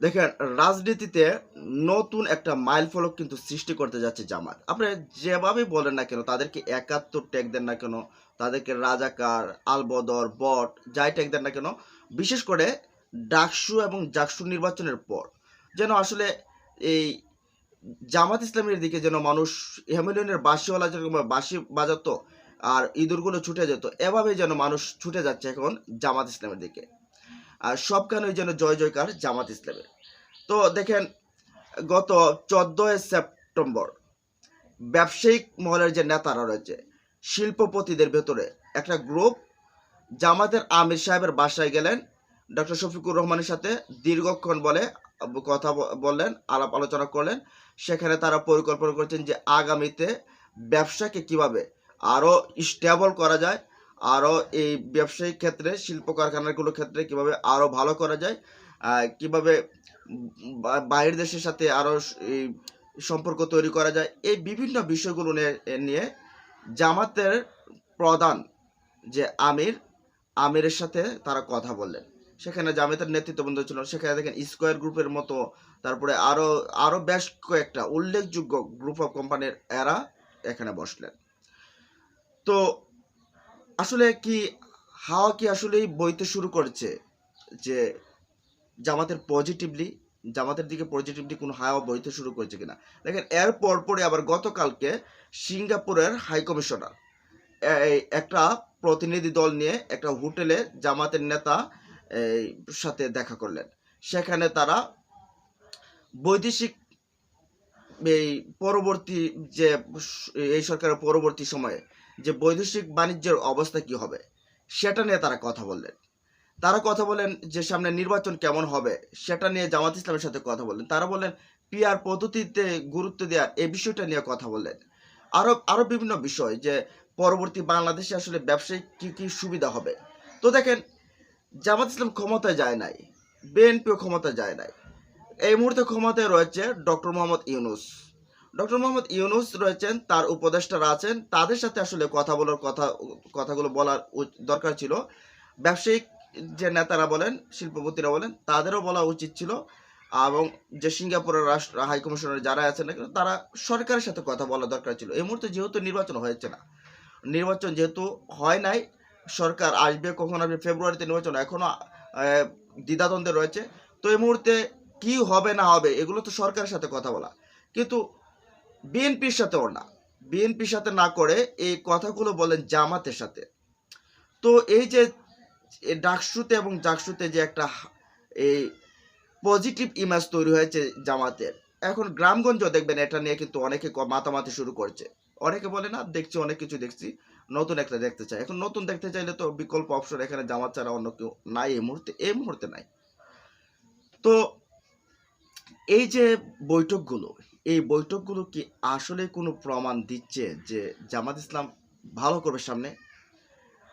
দেখেন, রাজনীতিতে নতুন একটা মাইল ফলক কিন্তু সৃষ্টি করতে যাচ্ছে জামাত। আপনি যেভাবেই বলেন না কেন, তাদেরকে একাত্তর ট্যাগ দেন না কেন, তাদেরকে রাজাকার, আলবদর, বট, যাই ট্যাগ দেন না কেন, বিশেষ করে ডাকসু এবং জাকসু নির্বাচনের পর। যেন আসলে এই জামাত ইসলামের দিকে যেন মানুষ হেমিলিয়নের বাসিওয়ালা যেরকম বাসি বাজাতো আর ইঁদুরগুলো ছুটে যেত, এভাবেই যেন মানুষ ছুটে যাচ্ছে এখন জামাত ইসলামের দিকে। আর সবখানেই যেন জয় জয়কার জামাত ইসলামের। তো দেখেন, গত চোদ্দোই সেপ্টেম্বর ব্যবসায়িক মহলের যে নেতারা রয়েছে, শিল্পপতিদের ভেতরে একটা গ্রুপ জামাতের আমির সাহেবের বাসায় গেলেন, ডক্টর শফিকুর রহমানের সাথে দীর্ঘক্ষণ বলে কথা বললেন, আলাপ আলোচনা করলেন। সেখানে তারা পরিকল্পনা করছেন যে আগামীতে ব্যবসাকে কীভাবে আরও স্টেবল করা যায় আরও এই ব্যবসায়িক ক্ষেত্রে, শিল্প কারখানাগুলোর ক্ষেত্রে কীভাবে আরও ভালো করা যায় কীভাবে বাইরের দেশের সাথে আরও সম্পর্ক তৈরি করা যায়, এই বিভিন্ন বিষয়গুলো নিয়ে জামাতের প্রধান যে আমির, আমিরের সাথে তারা কথা বললেন। সেখানে জামাতের নেতৃত্ববৃন্দ ছিল, সেখানে দেখেন স্কোয়ার গ্রুপের মতো, তারপরে আরও আরও বেশ কয়েকটা উল্লেখযোগ্য গ্রুপ অফ কোম্পানির এরা এখানে বসলেন। তো আসলে কি হাওয়া কি আসলেই বইতে শুরু করেছে? যে জামাতের পজিটিভলি জামাতের দিকে পজিটিভলি কোনো হাওয়া বইতে শুরু করেছে কিনা? দেখেন, এর পরপরে আবার গতকালকে সিঙ্গাপুরের হাই কমিশনার একটা প্রতিনিধি দল নিয়ে একটা হোটেলে জামাতের নেতা সাথে দেখা করলেন। সেখানে তারা বৈদেশিক, এই, পরবর্তী যে, এই সরকারের পরবর্তী সময়ে যে বৈদেশিক বাণিজ্যের অবস্থা কি হবে, সেটা নিয়ে তারা কথা বললেন। তারা কথা বলেন যে সামনে নির্বাচন কেমন হবে, সেটা নিয়ে জামাত ইসলামের সাথে কথা বললেন। তারা বললেন, পিআর পদ্ধতিতে গুরুত্ব দেওয়ার এই বিষয়টা নিয়ে কথা বললেন। আরও আরও বিভিন্ন বিষয় যে পরবর্তী বাংলাদেশে আসলে ব্যবসায়িক কি কি সুবিধা হবে। তো দেখেন, জামাত ইসলাম ক্ষমতায় যায় নাই, বিএনপিও ক্ষমতায় যায় নাই। এই মুহূর্তে ক্ষমতায় রয়েছে ডক্টর মোহাম্মদ ইউনুস। ডক্টর মোহাম্মদ ইউনুস রয়েছেন তার উপদেষ্টারা আছেন। তাদের সাথে আসলে কথা বলার কথা কথাগুলো বলার দরকার ছিল। ব্যবসায়িক যে নেতারা বলেন শিল্পপতিরা বলেন তাদেরও বলা উচিত ছিল। এবং যে সিঙ্গাপুরের রাষ্ট্র হাই কমিশনার যারা আছেন না কেন, তারা সরকারের সাথে কথা বলা দরকার ছিল। এই মুহূর্তে যেহেতু নির্বাচন হয়েছে না নির্বাচন যেহেতু হয় নাই সরকার আসবে কখন আসবে ফেব্রুয়ারিতে নির্বাচন এখনও দ্বিধাদ্বন্দ্বে রয়েছে। তো এই মুহূর্তে কি হবে না হবে এগুলো তো সরকারের সাথে কথা বলা। কিন্তু বিএনপির সাথেও না। বিএনপির সাথে না করে এই কথাগুলো বলেন জামাতের সাথে। তো এই যে ডাকসুতে এবং জাকসুতে যে একটা এই পজিটিভ ইমেজ তৈরি হয়েছে জামাতের, এখন গ্রামগঞ্জ দেখবেন এটা নিয়ে কিন্তু অনেকে মাতামাতি শুরু করছে। অনেকে বলে, না, দেখছি, অনেক কিছু দেখছি, নতুন একটা দেখতে চাই। এখন নতুন দেখতে চাইলে তো বিকল্প অপশন এখানে জামাত ছাড়া অন্য কেউ নাই এই মুহূর্তে এই মুহূর্তে নাই। তো এই যে বৈঠকগুলো এই বৈঠকগুলো কি আসলে কোনো প্রমাণ দিচ্ছে যে জামাত ইসলাম ভালো করবে সামনে?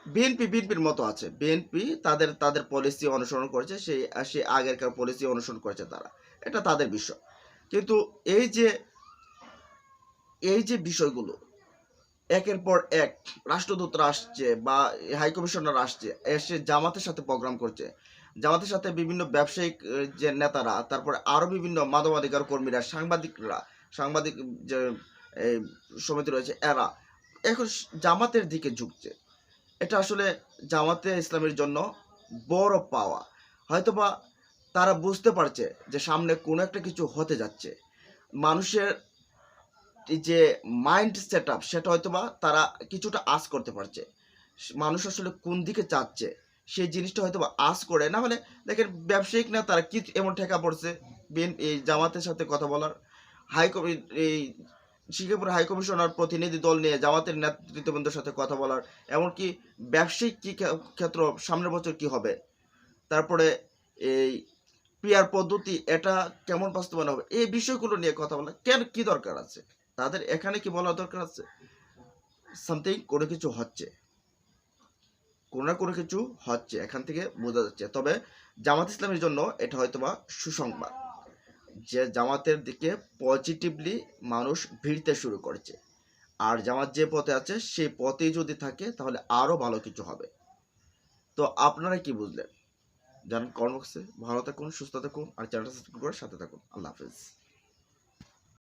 বিএনপি বিএনপির মতো আছে। বিএনপি তাদের তাদের পলিসি অনুসরণ করেছে, সেই সেই আগেরকার পলিসি অনুসরণ করেছে তারা। এটা তাদের বিষয়। কিন্তু এই যে এই যে বিষয়গুলো, একের পর এক রাষ্ট্রদূতরা আসছে বা হাই কমিশনার আসছে, এসে জামাতের সাথে প্রোগ্রাম করছে জামাতের সাথে বিভিন্ন ব্যবসায়িক যে নেতারা, তারপরে আরও বিভিন্ন মানবাধিকার কর্মীরা, সাংবাদিকরা, সাংবাদিক, যে সমিতি রয়েছে, এরা এখন জামাতের দিকে ঝুঁকছে। এটা আসলে জামাতে ইসলামের জন্য বড় পাওয়া। হয়তোবা তারা বুঝতে পারছে যে সামনে কোনো একটা কিছু হতে যাচ্ছে। মানুষের যে মাইন্ড সেট আপ সেটা হয়তোবা তারা কিছুটা আস করতে পারছে। মানুষ আসলে কোন দিকে চাচ্ছে সেই জিনিসটা হয়তো আস করে। না হলে দেখেন ব্যবসায়িক না, তারা কি এমন ঠেকা পড়ছে? এই জামাতের সাথে কথা বলার হাই এই সিঙ্গাপুর হাই কমিশনার প্রতিনিধি দল নিয়ে জামাতের নেতৃত্ববৃন্দের সাথে কথা বলার, এমনকি ব্যবসায়িক কী ক্ষেত্র সামনের বছর কি হবে? তারপরে এই পিয়ার পদ্ধতি এটা কেমন বাস্তবায়ন হবে? এই বিষয়গুলো নিয়ে কথা বলা, কেন কি দরকার আছে? তাদের এখানে কি বলা দরকার আছে? সামথিং কোনো কিছু হচ্ছে। কোনো না কোনো কিছু হচ্ছে, এখান থেকে বোঝা যাচ্ছে। তবে জামাত ইসলামের জন্য এটা হয়তোবা সুসংবাদ যে জামাতের দিকে পজিটিভলি মানুষ ভিড়তে শুরু করেছে। আর জামাত যে পথে আছে, সেই পথেই যদি থাকে, তাহলে আরও ভালো কিছু হবে। তো আপনারা কি বুঝলেন? জানান বক্সে ভালো থাকুন, সুস্থ থাকুন, আর চ্যানেলটা সাবস্ক্রাইব করে সাথে থাকুন। আল্লাহ হাফেজ।